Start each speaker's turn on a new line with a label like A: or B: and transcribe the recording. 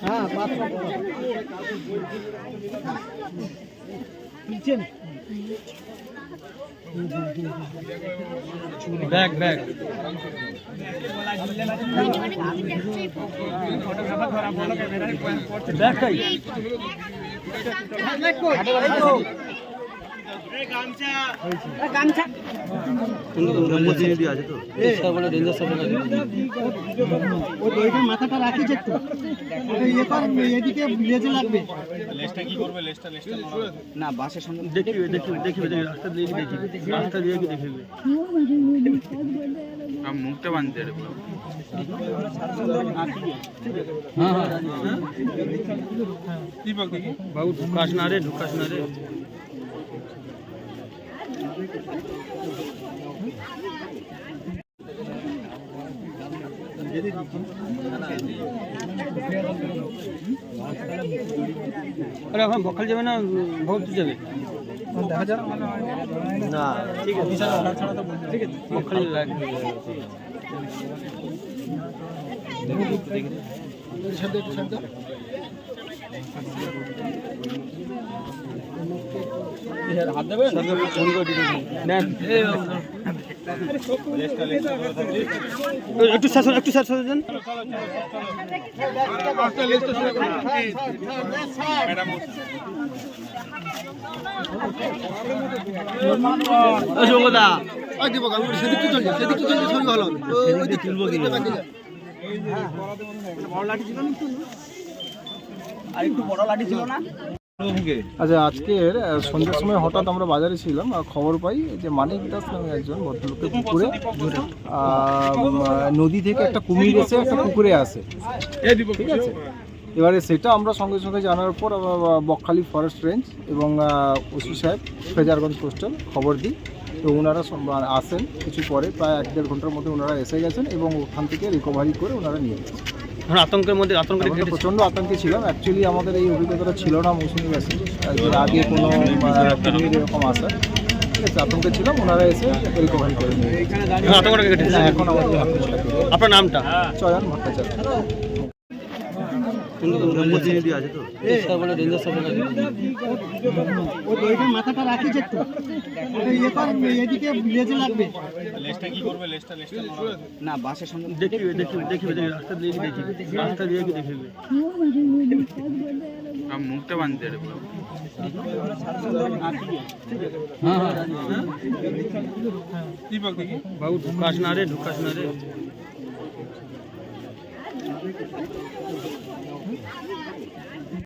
A: হ্যাঁ পাঁচশো কিনছেন?
B: Bag bag.
A: মাথাটা রাখিস একটু। ইয়ে কর এদিকে লেজে লাগবে।
B: না বাসের সঙ্গে দেখিবে দেখিবে দেখিবে দেখিবে রাস্তা দিয়ে দেখিবে। রাস্তা দিয়ে দেখিবে।
C: মুখটা বাঁধতে
B: হ্যাঁ হ্যাঁ। বাবু ঢুকাস না রে ঢুকাস না আরে এখন বখাল যাবে না ভোট যাবে।
A: দেখা যাক
C: না ঠিক আছে
B: বখাল লাগবে। হাত দেবে ফোন করে দিতে নেন। একটু শেষ একটু শেষ হয়ে যান অশোকদা
A: সেদিকে চলছে সেদিকে চলছে ছবি ভালো। ওইদিকে তুলবো কি
B: আর একটু বড় লাঠি ছিল না?
D: আচ্ছা আজকের সন্ধ্যের সময় হঠাৎ আমরা বাজারে ছিলাম খবর পাই যে মানিক দাস নামে একজন ভদ্রলোকের পুকুরে নদী থেকে একটা কুমির এসে একটা পুকুরে আসে। ঠিক আছে? এবারে সেটা আমরা সঙ্গে সঙ্গে জানার পর বকখালি ফরেস্ট রেঞ্জ এবং ওসি সাহেব, ফেজারগঞ্জ পোস্টাল খবর দিই। তো ওনারা আসেন কিছু পরে, প্রায় এক দেড় ঘণ্টার মধ্যে ওনারা এসে গেছেন এবং ওখান থেকে রিকভারি করে ওনারা নিয়ে গেছেন।
B: আতঙ্কের মধ্যে আতঙ্কের
D: আমরা প্রচণ্ড আতঙ্কে ছিলাম। অ্যাকচুয়ালি আমাদের এই অভিজ্ঞতাটা ছিল না মৌসুমি বাসে এর আগে কোনো আহ, কুমির এরকম আসা ঠিক আছে আতঙ্কে ছিলাম ওনারা এসে রিকভারি করে নিয়ে হ্যাঁ, এখন আমাদের।
B: আপনার নামটা?
D: চয়ন ভট্টাচার্য।
C: প্রতিনিধি আছে তো।
A: মাথাটা রাখিস একটু
B: না বাসের সঙ্গে রাস্তা দিয়ে রাস্তা দিয়ে কি
C: মুখটা বাঁধতে
B: হ্যাঁ হ্যাঁ। বাবু ঢুকাস না রে ঢুকাস না রে। Thank you.